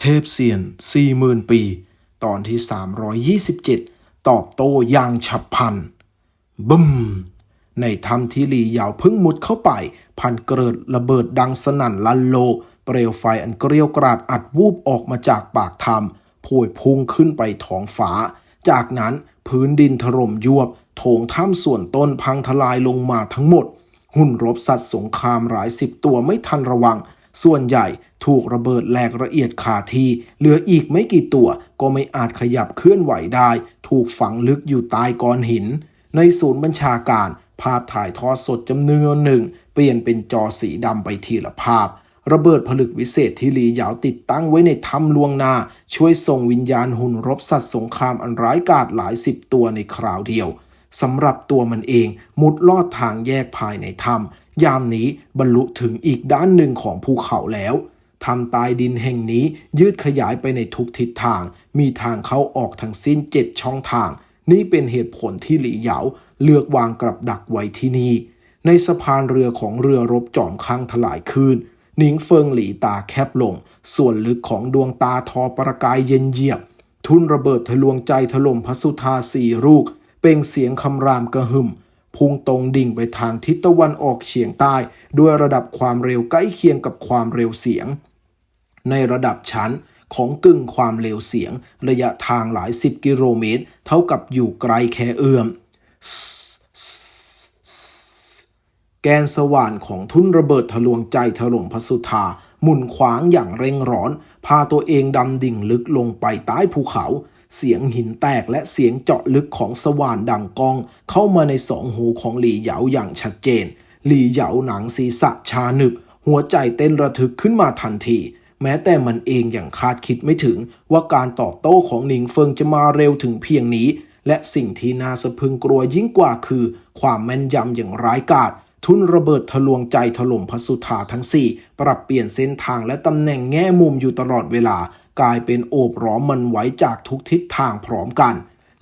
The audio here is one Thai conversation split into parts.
เทพเซียน 40,000 ปี ตอนที่ 327 ตอบโต้อย่างฉับพลันบึ้ม ในถ้ำที่หลีเหยาวพิ่งมุดเข้าไป พันเกิดระเบิดดังสนั่นลั่นโล เปลวไฟอันเกรียวกราดอัดวูบออกมาจากปากถ้ำพวยพุ่งขึ้นไปท้องฟ้า จากนั้นพื้นดินถล่มยวบ โถงถ้ำส่วนต้นพังทลายลงมาทั้งหมด หุ่นรบสัตว์สงครามหลายสิบตัวไม่ทันระวัง ส่วนใหญ่ ถูกระเบิดแหลกละเอียดคาที่ เหลืออีกไม่กี่ตัว ก็ไม่อาจขยับเคลื่อนไหวได้ ถูกฝังลึกอยู่ใต้ก้อนหิน ในศูนย์บัญชาการ ภาพถ่ายทอดสดจำนวนหนึ่ง เปลี่ยนเป็นจอสีดำไปทีละภาพ ระเบิดผลึกวิเศษที่หลีหยาวติดตั้งไว้ในถ้ำลวงนา ช่วยส่งวิญญาณหุ่นรบสัตว์สงครามอันร้ายกาจหลายสิบตัวในคราวเดียวสำหรับตัวมันเองมุดลอดทางแยกภายในถ้ำยามนี้บรรลุถึงอีกด้านหนึ่งของภูเขาแล้ว ถ้ำใต้ดินแห่งนี้ยืดขยายไปในทุกทิศทาง มีทางเข้าออกทั้งสิ้นเจ็ดช่องทาง นี่เป็นเหตุผลที่หลี่เหยาเลือกวางกับดักไว้ที่นี่ ในสะพานเรือของเรือรบจอมข้างถลายคืนหนิงเฟิงหลีตาแคบลง ส่วนลึกของดวงตาทอประกายเย็นเยียบ ทุนระเบิดทะลวงใจถล่มพระสุธาสี่ลูก เป่งเสียงคำรามกระหึ่มพุ่งตรงดิ่งไปทางทิศตะวันออกเฉียงใต้ ด้วยระดับความเร็วใกล้เคียงกับความเร็วเสียง ในระดับชั้นของกึ่งความเร็วเสียง ระยะทางหลายสิบกิโลเมตร เท่ากับอยู่ไกลแค่เอื้อม แกนสว่านของทุ่นระเบิดทะลวงใจถล่มพสุธาหมุนขวางอย่างเร่งร้อน พาตัวเองดำดิ่งลึกลงไปใต้ภูเขา เสียงหินแตกและเสียงเจาะลึกของสว่านดังก้อง เข้ามาในสองหูของหลี่เหยาอย่างชัดเจน หลี่เหยาหนังศีรษะชาหนึบ หัวใจเต้นระทึกขึ้นมาทันที แม้แต่มันเองอย่างคาดคิดไม่ถึง ว่าการตอบโต้ของหนิงเฟิงจะมาเร็วถึงเพียงนี้ และสิ่งที่น่าสะพึงกลัวยิ่งกว่าคือ ความแม่นยำอย่างร้ายกาจทุนระเบิดทะลวงใจถล่มพสุธาทั้ง4ปรับเปลี่ยนเส้นทางและตำแหน่งแง่มุมอยู่ตลอดเวลา กลายเป็นโอบร้อมมันไว้จากทุกทิศทางพร้อมกัน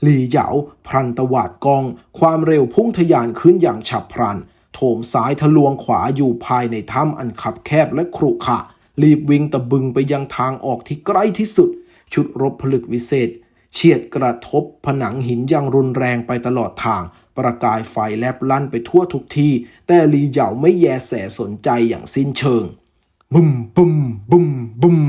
หลีเหยาพรันตวาดกอง ความเร็วพุ่งทะยานขึ้นอย่างฉับพลัน โถมซ้ายทะลวงขวาอยู่ภายในถ้ำอันขับแคบและครุขระ รีบวิ่งตะบึงไปยังทางออกที่ใกล้ที่สุด ชุดรบผลึกวิเศษ เฉียดกระทบผนังหินอย่างรุนแรงไปตลอดทาง ประกายไฟแลบลั่นไปทั่วทุกที่ แต่ลีเหยาไม่แยแสสนใจอย่างสิ้นเชิง บุ้มบุ้มบุ้มบุ้ม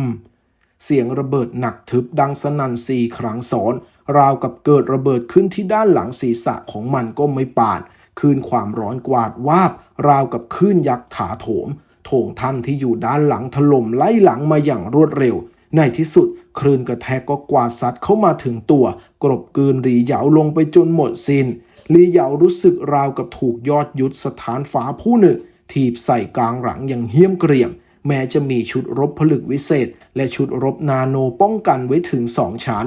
เสียงระเบิดหนักทึบดังสนั่นสี่ครั้งซ้อน ราวกับเกิดระเบิดขึ้นที่ด้านหลังศีรษะของมันก็ไม่ปานคืนความร้อนกวาดวาบ ราวกับคลื่นยักษ์ถาโถม โถงถ้ำที่อยู่ด้านหลังถล่มไล่หลังมาอย่างรวดเร็ว ในที่สุดคลื่นกระแทกก็กวาดซัดเข้ามาถึงตัว กรบกืนหลีเหยาลงไปจนหมดสิน้นหลีเหยารู้สึกราวกับถูกยอดยุทธสถานฟ้าผู้หนึ่ง ถีบใส่กลางหลังอย่างเหี้ยมเกรียม แม้จะมีชุดรบผลึกวิเศษ และชุดรบนาโนป้องกันไว้ถึงสองชั้น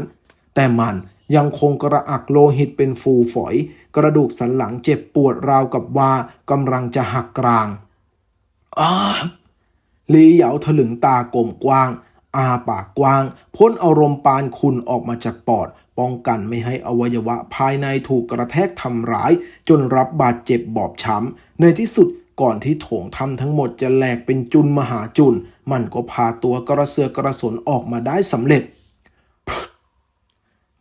แต่มันยังคงกระอักโลหิตเป็นฟูฝอย กระดูกสันหลังเจ็บปวดราวกับว่ากำลังจะหักกราง อาลีเหยาถลึงตากลมกว้าง อาปากกว้างพ้นอารมณ์ปานคุณออกมาจากปอด ป้องกันไม่ให้อวัยวะภายในถูกกระแทกทำร้าย จนรับบาดเจ็บบอบช้ำ ในที่สุดก่อนที่โถงทำทั้งหมดจะแหลกเป็นจุนมหาจุน มันก็พาตัวกระเสือกกระสนออกมาได้สำเร็จ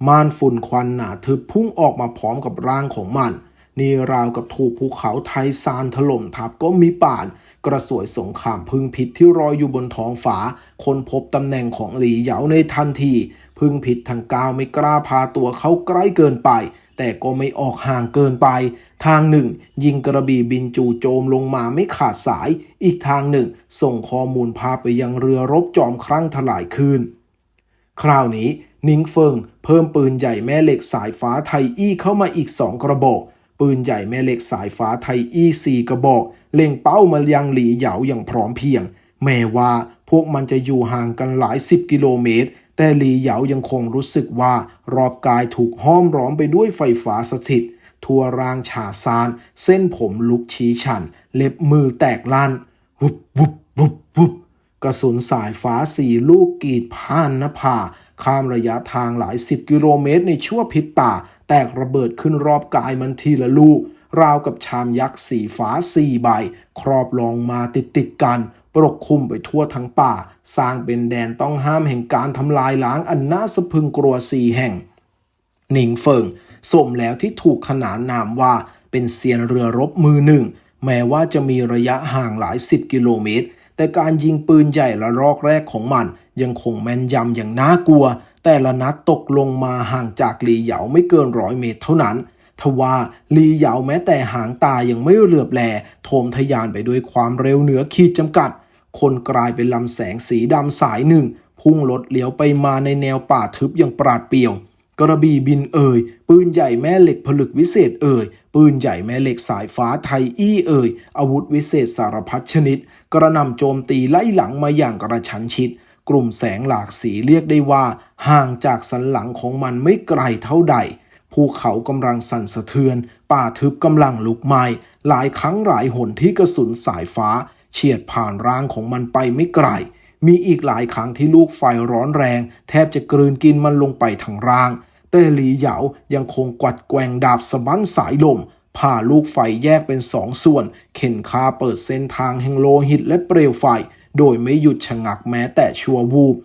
ม่านฝุ่นควันหนาทึบพุ่งออกมาพร้อมกับร่างของมัน นี่ราวกับถูกภูเขาไทยซานถล่มทับก็มีป่าน กระสวยสงครามพึ่งพิษที่รอยอยู่บนท้องฟ้าคนพบตำแหน่งของหลีเหยาในทันที พึ่งพิษทางก้าวไม่กล้าพาตัวเขาใกล้เกินไป แต่ก็ไม่ออกห่างเกินไป ทางหนึ่ง ยิงกระบี่บินจู่โจมลงมาไม่ขาดสาย อีกทางหนึ่ง ส่งข้อมูลพาไปยังเรือรบจอมครั่งถลายคืนคราวนี้นิงเฟิงเพิ่มปืนใหญ่แม่เหล็กสายฟ้าไทยอี้เข้ามาอีกสองกระบอก ปืนใหญ่แม่เหล็กสายฟ้าไทยอี้สี่กระบอก เล็งเป้ามายังหลีเหยาอย่างพร้อมเพียง แม้ว่าพวกมันจะอยู่ห่างกันหลายสิบกิโลเมตร แต่หลีเหยายังคงรู้สึกว่ารอบกายถูกห้อมร้อมไปด้วยไฟฟ้าสถิต ทั่วร่างฉาซาน เส้นผมลุกชี้ชัน เล็บมือแตกลั่นวุบวุบวุบวุบกระสุนสายฟ้าสี่ลูกกีดผ่านหน้าผาข้ามระยะทางหลายสิบกิโลเมตรในชั่วพริบตา แตกระเบิดขึ้นรอบกายมันทีละลูก ราวกับชามยักษ์สีฟ้าสี่ใบ ครอบลองมาติดติดกัน ปกคลุมไปทั่วทั้งป่า สร้างเป็นแดนต้องห้ามแห่งการทำลายล้างอันน่าสะพึงกลัวสี่แห่ง หนิงเฟิงสมแล้วที่ถูกขนานนามว่าเป็นเซียนเรือรบมือหนึ่ง แม้ว่าจะมีระยะห่างหลายสิบกิโลเมตร แต่การยิงปืนใหญ่ละลอกแรกของมัน ยังคงแม่นยำอย่างน่ากลัว แต่ละนัดตกลงมาห่างจากหลีเหยาไม่เกินร้อยเมตรเท่านั้น ทว่าลีเหยาแม้แต่หางตายังไม่เหลือบแลโถมทะยานไปด้วยความเร็วเหนือขีดจำกัด คนกลายเป็นลำแสงสีดำสายหนึ่ง พุ่งรถเลี้ยวไปมาในแนวป่าทึบอย่างปราดเปรียว กระบี่บินเอ่ย ปืนใหญ่แม่เหล็กผลึกวิเศษเอ่ย ปืนใหญ่แม่เหล็กสายฟ้าไทยอี้เอ่ย อาวุธวิเศษสารพัดชนิด กระนำโจมตีไล่หลังมาอย่างกระชั้นชิดกลุ่มแสงหลากสีเรียกได้ว่า ห่างจากสันหลังของมันไม่ไกลเท่าใด ภูเขากำลังสั่นสะเทือน ป่าทึบกำลังลุกไหม้หลายครั้งหลายหนที่กระสุนสายฟ้า เฉียดผ่านร่างของมันไปไม่ไกล มีอีกหลายครั้งที่ลูกไฟร้อนแรง แทบจะกลืนกินมันลงไปทั้งร่าง แต่หลีเหยายังคงกวัดแกว่งดาบสะบั้นสายลมผ่าลูกไฟแยกเป็นสองส่วน เข็นคาเปิดเส้นทางแห่งโลหิตและเปลวไฟ โดยไม่หยุดชะงักแม้แต่ชั่ววูบ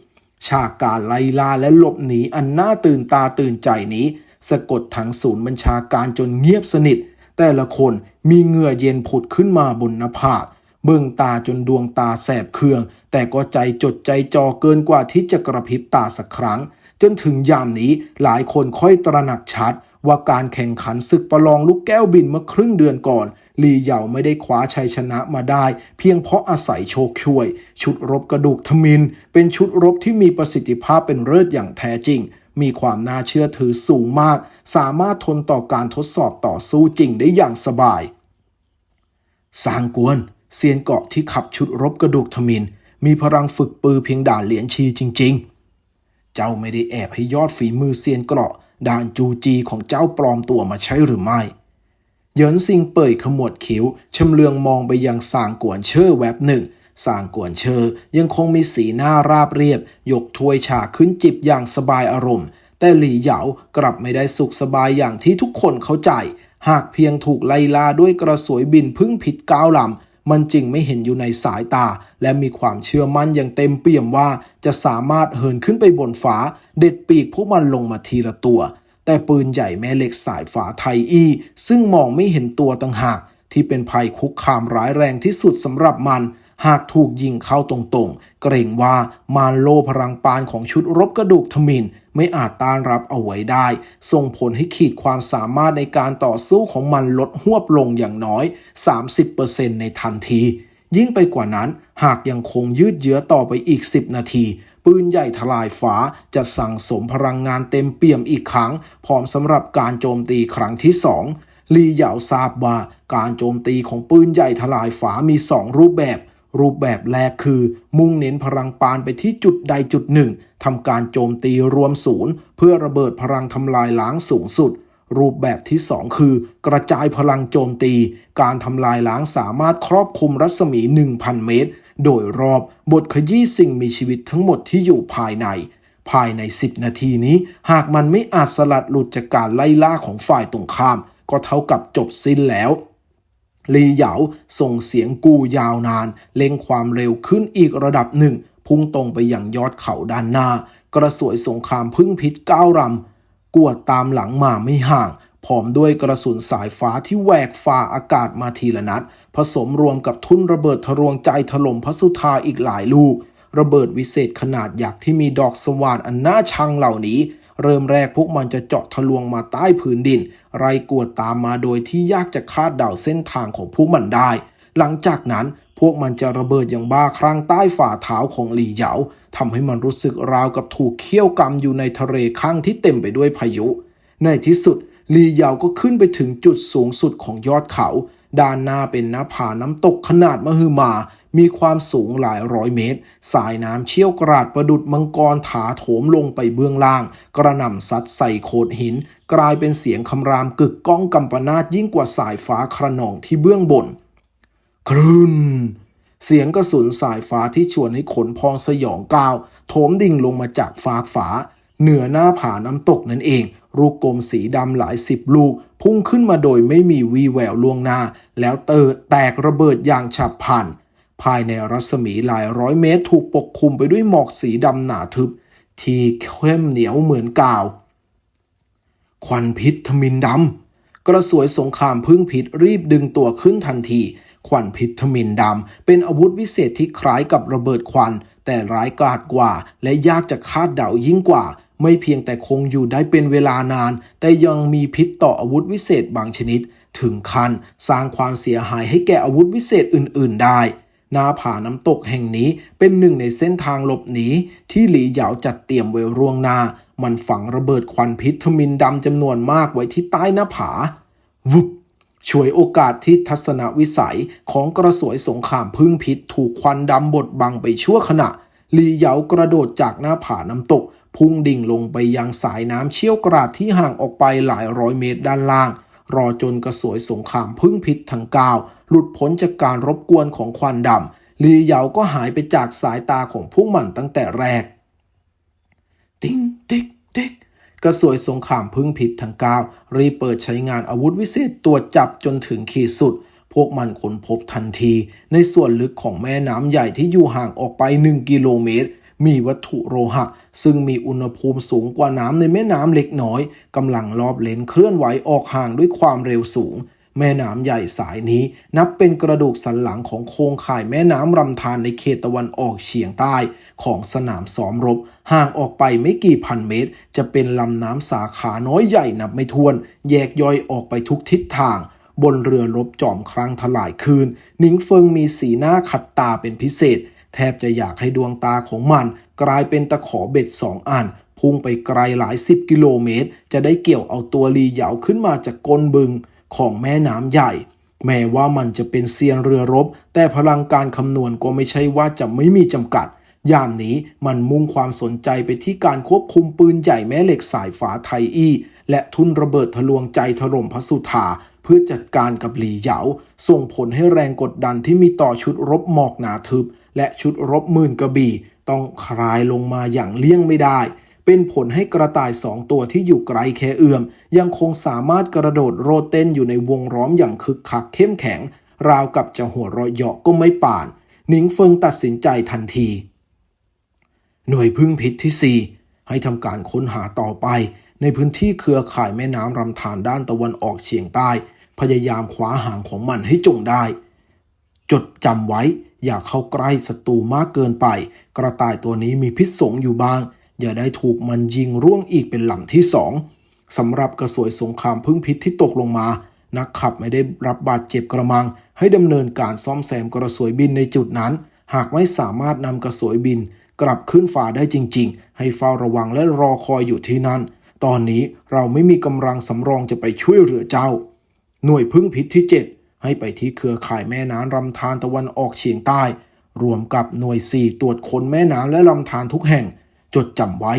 ฉากการไล่ล่าและหลบหนีอันน่าตื่นตาตื่นใจนี้ สะกดทั้งศูนย์บัญชาการจนเงียบสนิท แต่ละคนมีเหงื่อเย็นผุดขึ้นมาบนหน้าผากเบิ่งตาจนดวงตาแสบเคือง แต่ก็ใจจดใจจ่อเกินกว่าที่จะกระพริบตาสักครั้ง จนถึงยามนี้หลายคนค่อยตระหนักชัด ว่าการแข่งขันศึกประลองลูกแก้วบินเมื่อครึ่งเดือนก่อนลีเหยาไม่ได้คว้าชัยชนะมาได้ เพียงเพราะอาศัยโชคช่วย ชุดรบกระดูกทมิน เป็นชุดรบที่มีประสิทธิภาพเป็นเลิศอย่างแท้จริง มีความน่าเชื่อถือสูงมาก สามารถทนต่อการทดสอบต่อสู้จริงได้อย่างสบาย สางกวนเซียนเกาะที่ขับชุดรบกระดูกทมิน มีพลังฝึกปือเพียงด่านเหรียญชีจริง ๆ เจ้าไม่ได้แอบให้ยอดฝีมือเซียนเกราะด่านจูจีของเจ้าปลอมตัวมาใช่หรือไม่เหยินซิงเป่ยขมวดคิ้วชำเลืองมองไปยังสางกวนเชอร์แวบหนึ่ง สางกวนเชอร์ยังคงมีสีหน้าราบเรียบ ยกถ้วยชาขึ้นจิบอย่างสบายอารมณ์ แต่หลี่เหยากลับไม่ได้สุขสบายอย่างที่ทุกคนเข้าใจ หากเพียงถูกไล่ล่าด้วยกระสวยบินพึ่งผิดก้าวลำ มันจึงไม่เห็นอยู่ในสายตา และมีความเชื่อมั่นอย่างเต็มเปี่ยมว่า จะสามารถเหินขึ้นไปบนฟ้า เด็ดปีกพวกมันลงมาทีละตัว แต่ปืนใหญ่แม่เหล็กสายฝาไทยอี ซึ่งมองไม่เห็นตัวต่างหากที่เป็นภัยคุกคามร้ายแรงที่สุดสำหรับมัน หากถูกยิงเข้าตรงๆ เกรงว่ามารโลพลังปานของชุดรบกระดูกทมินไม่อาจต้านรับเอาไว้ได้ ส่งผลให้ขีดความสามารถในการต่อสู้ของมันลดหวบลงอย่างน้อย 30%ในทันที ยิ่งไปกว่านั้น หากยังคงยืดเยื้อต่อไปอีก 10 นาทีปืนใหญ่ทลายฟ้าจะสั่งสมพลังงานเต็มเปี่ยมอีกครั้ง พร้อมสำหรับการโจมตีครั้งที่สองลีเหยาทราบว่า การโจมตีของปืนใหญ่ทลายฟ้ามีสองรูปแบบ รูปแบบแรกคือ มุ่งเน้นพลังปานไปที่จุดใดจุดหนึ่งทำการโจมตีรวมศูนย์ เพื่อระเบิดพลังทำลายล้างสูงสุด รูปแบบที่ 2 คือ กระจายพลังโจมตี การทำลายล้างสามารถครอบคลุมรัศมี 1,000 เมตร โดยรอบบทขยี้สิ่งมีชีวิตทั้งหมดที่อยู่ภายใน ภายใน 10 นาทีนี้ หากมันไม่อาจสลัดหลุดจากการไล่ล่าของฝ่ายตรงข้าม ก็เท่ากับจบสิ้นแล้ว ลีเหยาส่งเสียงกู้ยาวนาน เล่งความเร็วขึ้นอีกระดับหนึ่ง พุ่งตรงไปอยังยอดเขาด้านหน้า กระสวยสงครามพึ่งพิษก้าวรำกวดตามหลังมาไม่ห่างพร้อมด้วยกระสุนสายฟ้าที่แหวกฟ้าอากาศมาทีละนัด ผสมรวมกับทุ่นระเบิดทะลวงใจถล่มพระสุธาอีกหลายลูก ระเบิดวิเศษขนาดยักษ์ที่มีดอกสว่านอันน่าชังเหล่านี้ เริ่มแรกพวกมันจะเจาะทะลวงมาใต้ผืนดิน ไรกวดตามมาโดยที่ยากจะคาดเดาเส้นทางของพวกมันได้ หลังจากนั้นพวกมันจะระเบิดอย่างบ้าคลั่งใต้ฝ่าเท้าของหลี่เหยาทำให้มันรู้สึกราวกับถูกเคี่ยวกำอยู่ในทะเลข้างที่เต็มไปด้วยพายุ ในที่สุดหลี่เหยาก็ขึ้นไปถึงจุดสูงสุดของยอดเขา ด้านหน้าเป็นหน้าผาน้ำตกขนาดมหึมา มีความสูงหลายร้อยเมตร สายน้ำเชี่ยวกราดประดุดมังกรถาโถมลงไปเบื้องล่าง กระหน่ำซัดใส่โขดหิน กลายเป็นเสียงคำรามกึกก้องกำปนาตยิ่งกว่าสายฟ้าคระนองที่เบื้องบน ครืนเสียงกระสุนสายฟ้าที่ชวนให้ขนพองสยองก้าวโถมดิ่งลงมาจากฟากฝา เหนือหน้าผาน้ำตกนั่นเองลูกกลมสีดำหลายสิบลูก พุ่งขึ้นมาโดยไม่มีวีแววล่วงหน้า แล้วเติดแตกระเบิดอย่างฉับพลัน ภายในรัศมีหลายร้อยเมตร ถูกปกคลุมไปด้วยหมอกสีดำหนาทึบ ที่เข้มเหนียวเหมือนกาว ควันพิษทมินดำกระสวยสงครามพึ่งพิษรีบดึงตัวขึ้นทันทีควันพิษทมินดำเป็นอาวุธวิเศษที่คล้ายกับระเบิดควัน แต่ร้ายกาจกว่า และยากจะคาดเดายิ่งกว่า ไม่เพียงแต่คงอยู่ได้เป็นเวลานาน แต่ยังมีพิษต่ออาวุธวิเศษบางชนิด ถึงขั้นสร้างความเสียหายให้แก่อาวุธวิเศษอื่น ๆ ได้ หน้าผาน้ำตกแห่งนี้เป็นหนึ่งในเส้นทางหลบหนีที่หลีเหยาจัดเตรียมไว้ร่วงหน้า มันฝังระเบิดควันพิษทมินดำจำนวนมากไว้ที่ใต้หน้าผาวุบช่วยโอกาสที่ทัศนวิสัยของกระสวยสงครามพึ่งพิษ ถูกควันดำบดบังไปชั่วขณะหลีเหยากระโดดจากหน้าผาน้ำตก พุ่งดิ่งลงไปยังสายน้ำเชี่ยวกราดที่ห่างออกไปหลายร้อยเมตรด้านล่าง รอจนกระสวยสงครามพึ่งพิษทั้งก้าหลุดพ้นจากการรบกวนของควันดำลีเหยาก็หายไปจากสายตาของพวกมันตั้งแต่แรก ติ๊งติ๊กติ๊กกระสวยสงครามพึ่งผิดทั้งก้ารีเปิดใช้งานอาวุธวิเศษตรวจจับจนถึงขีดสุด พวกมันค้นพบทันที ในส่วนลึกของแม่น้ำใหญ่ที่อยู่ห่างออกไป 1 กิโลเมตร มีวัตถุโลหะ ซึ่งมีอุณหภูมิสูงกว่าน้ำในแม่น้ำเล็กน้อยกำลังรอบเลนเคลื่อนไหวออกห่างด้วยความเร็วสูง แม่น้ำใหญ่สายนี้ นับเป็นกระดูกสันหลังของโครงข่ายแม่น้ำรำธารในเขตตะวันออกเฉียงใต้ ของสนามซ้อมรบ ห่างออกไปไม่กี่พันเมตร จะเป็นลำน้ำสาขาน้อยใหญ่นับไม่ถ้วน แยกย่อยออกไปทุกทิศทางบนเรือรบจอมครั้งถลายคืน นิงเฟิงมีสีหน้าขัดตาเป็นพิเศษ แทบจะอยากให้ดวงตาของมัน กลายเป็นตะขอเบ็ดสองอัน พุ่งไปไกลหลายสิบกิโลเมตร จะได้เกี่ยวเอาตัวลีเหยาขึ้นมาจากก้นบึงของแม่น้ำใหญ่ แม้ว่ามันจะเป็นเซียนเรือรบ แต่พลังการคำนวณก็ไม่ใช่ว่าจะไม่มีจำกัดยามนี้มันมุ่งความสนใจไปที่การควบคุมปืนใหญ่แม่เหล็กสายฝาไทยอี้ และทุนระเบิดทะลวงใจถล่มพระสุธาเพื่อจัดการกับหลีเหยา ส่งผลให้แรงกดดันที่มีต่อชุดรบหมอกหนาทึบ และชุดรบหมื่นกระบี่ ต้องคลายลงมาอย่างเลี่ยงไม่ได้ เป็นผลให้กระต่ายสองตัวที่อยู่ไกลแค่เอื้อม ยังคงสามารถกระโดดโรดเต้นอยู่ในวงล้อมอย่างคึกคักเข้มแข็ง ราวกับจะหัวเราะเยาะก็ไม่ป่านหนิงเฟิงตัดสินใจทันที หน่วยพึ่งพิษที่ 4 ให้ทำการค้นหาต่อไป ในพื้นที่เครือข่ายแม่น้ำรำธารด้านตะวันออกเฉียงใต้ พยายามคว้าหางของมันให้จงได้ จดจำไว้ อย่าเข้าใกล้ศัตรูมากเกินไป กระต่ายตัวนี้มีพิษสงอยู่บ้าง อย่าได้ถูกมันยิงร่วงอีกเป็นหลำที่สองสำหรับกระสวยสงครามพึ่งพิษที่ตกลงมา นักขับไม่ได้รับบาดเจ็บกระมัง ให้ดำเนินการซ่อมแซมกระสวยบินในจุดนั้น หากไม่สามารถนำกระสวยบิน กลับขึ้นฟ้าได้จริง ๆ ให้เฝ้าระวังและรอคอยอยู่ที่นั่น ตอนนี้เราไม่มีกำลังสำรองจะไปช่วยเหลือเจ้า หน่วยพึ่งพิษที่ 7 ให้ไปที่เครือข่ายแม่น้ำรำธารตะวันออกเฉียงใต้ รวมกับหน่วย4ตรวจคนแม่น้ำและลำธารทุกแห่ง จดจำไว้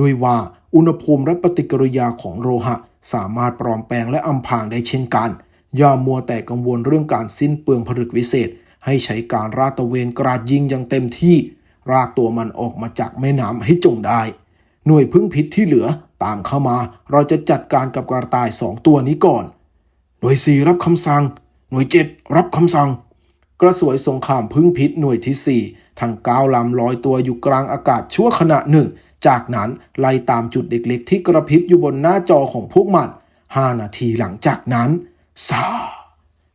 ด้วยว่าอุณหภูมิและปฏิกิริยาของโลหะ สามารถปลอมแปลงและอำพรางได้เช่นกัน อย่ามัวแต่กังวลเรื่องการสิ้นเปลืองผลึกวิเศษ ให้ใช้การราดตะเวนกราดยิงอย่างเต็มที่รากตัวมันออกมาจากแม่น้ำให้จงได้ หน่วยพึ่งพิษที่เหลือตามเข้ามา เราจะจัดการกับกระต่ายสองตัวนี้ก่อน หน่วยสี่รับคำสั่ง หน่วยเจ็ดรับคำสั่ง กระสวยสงครามพึ่งพิษหน่วยที่ 4ทั้งก้าลำลอยตัวอยู่กลางอากาศชั่วขณะหนึ่ง จากนั้นไล่ตามจุดเล็กๆ ที่กระพริบอยู่บนหน้าจอของพวกมัน5นาทีหลังจากนั้นซา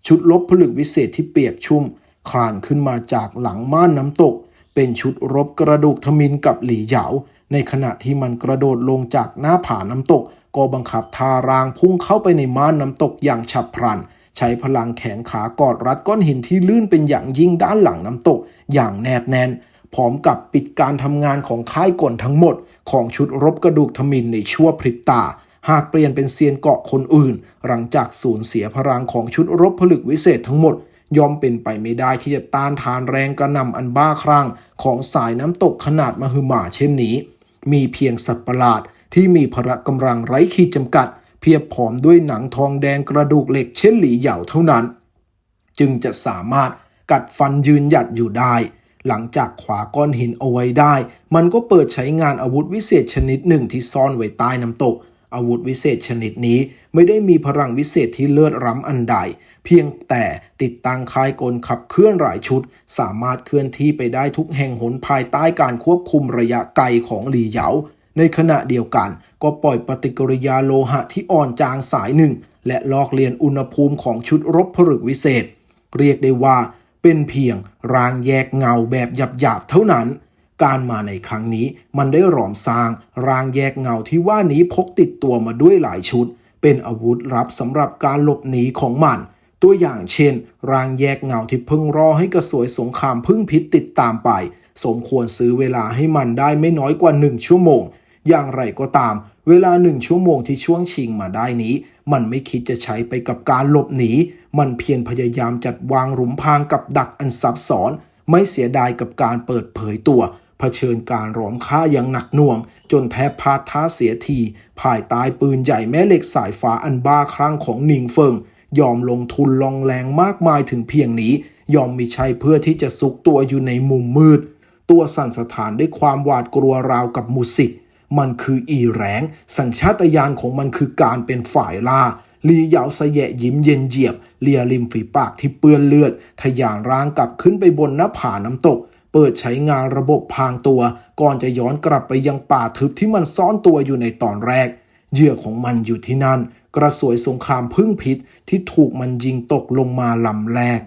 ชุดลบผลึกวิเศษที่เปียกชุ่ม คลานขึ้นมาจากหลังม่านน้ำตก เป็นชุดรบกระดูกทมินกับหลี่เหยา ในขณะที่มันกระโดดลงจากหน้าผาน้ำตก ก็บังคับทารางพุ่งเข้าไปในม่านน้ำตกอย่างฉับพลัน ใช้พลังแขนขากอดรัดก้อนหินที่ลื่นเป็นอย่างยิ่งด้านหลังน้ำตก อย่างแนบแน่นพร้อมกับปิดการทำงานของค่ายกลทั้งหมด ของชุดรบกระดูกทมินในชั่วพริบตา หากเปลี่ยนเป็นเซียนเกาะคนอื่น หลังจากสูญเสียพลังของชุดรบผลึกวิเศษทั้งหมดย่อมเป็นไปไม่ได้ที่จะต้านทานแรงกระหน่ำอันบ้าคลั่งของสายน้ำตกขนาดมหึมาเช่นนี้ มีเพียงสัตว์ประหลาดที่มีพละกำลังไร้ขีดจำกัด เพียบผอมด้วยหนังทองแดงกระดูกเหล็กเช่นหลีเหยาเท่านั้น จึงจะสามารถกัดฟันยืนหยัดอยู่ได้ หลังจากขวาก้อนหินเอาไว้ได้ มันก็เปิดใช้งานอาวุธวิเศษชนิดหนึ่งที่ซ่อนไว้ใต้น้ำตก อาวุธวิเศษชนิดนี้ไม่ได้มีพลังวิเศษที่เลิศร้ำอันใด เพียงแต่ติดตั้งคายกลขับเคลื่อนหลายชุด สามารถเคลื่อนที่ไปได้ทุกแห่งหนภายใต้การควบคุมระยะไกลของหลีเหยา ในขณะเดียวกัน ก็ปล่อยปฏิกิริยาโลหะที่อ่อนจางสายหนึ่ง และลอกเลียนอุณหภูมิของชุดรบผลึกวิเศษ เรียกได้ว่าเป็นเพียงรางแยกเงาแบบหยาบๆเท่านั้น การมาในครั้งนี้มันได้หลอมสร้างรางแยกเงาที่ว่านี้พกติดตัวมาด้วยหลายชุด เป็นอาวุธลับสำหรับการหลบหนีของมัน ตัวอย่างเช่น รางแยกเงาที่เพิ่งรอให้กระสวยสงครามพึ่งพิษติดตามไป สมควรซื้อเวลาให้มันได้ไม่น้อยกว่าหนึ่งชั่วโมง อย่างไรก็ตาม เวลาหนึ่งชั่วโมงที่ช่วงชิงมาได้นี้ มันไม่คิดจะใช้ไปกับการหลบหนี มันเพียรพยายามจัดวางหลุมพรางกับดักอันซับซ้อน ไม่เสียดายกับการเปิดเผยตัวเผชิญการร้อมฆ่าอย่างหนักหน่วง จนแทบพาดท่าเสียที ภายใต้ปืนใหญ่แม่เหล็กสายฟ้าอันบ้าคลั่งของหนิงเฟิง ยอมลงทุนลองแรงมากมายถึงเพียงนี้ ยอมมีชัยเพื่อที่จะซุกตัวอยู่ในมุมมืด ตัวสั่นสถานด้วยความหวาดกลัวราวกับมูสิก มันคืออีแรงสัญชาตญาณของมันคือการเป็นฝ่ายล่าลีเหยาสยะยิ้มเย็นเยียบเลียริมฝีปากที่เปื้อนเลือดทะยานร่างกลับขึ้นไปบนหน้าผาน้ำตก เปิดใช้งานระบบพางตัว ก่อนจะย้อนกลับไปยังป่าทึบที่มันซ่อนตัวอยู่ในตอนแรก เหยื่อของมันอยู่ที่นั่น กระสวยสงครามพึ่งพิษที่ถูกมันยิงตกลงมาลำแรก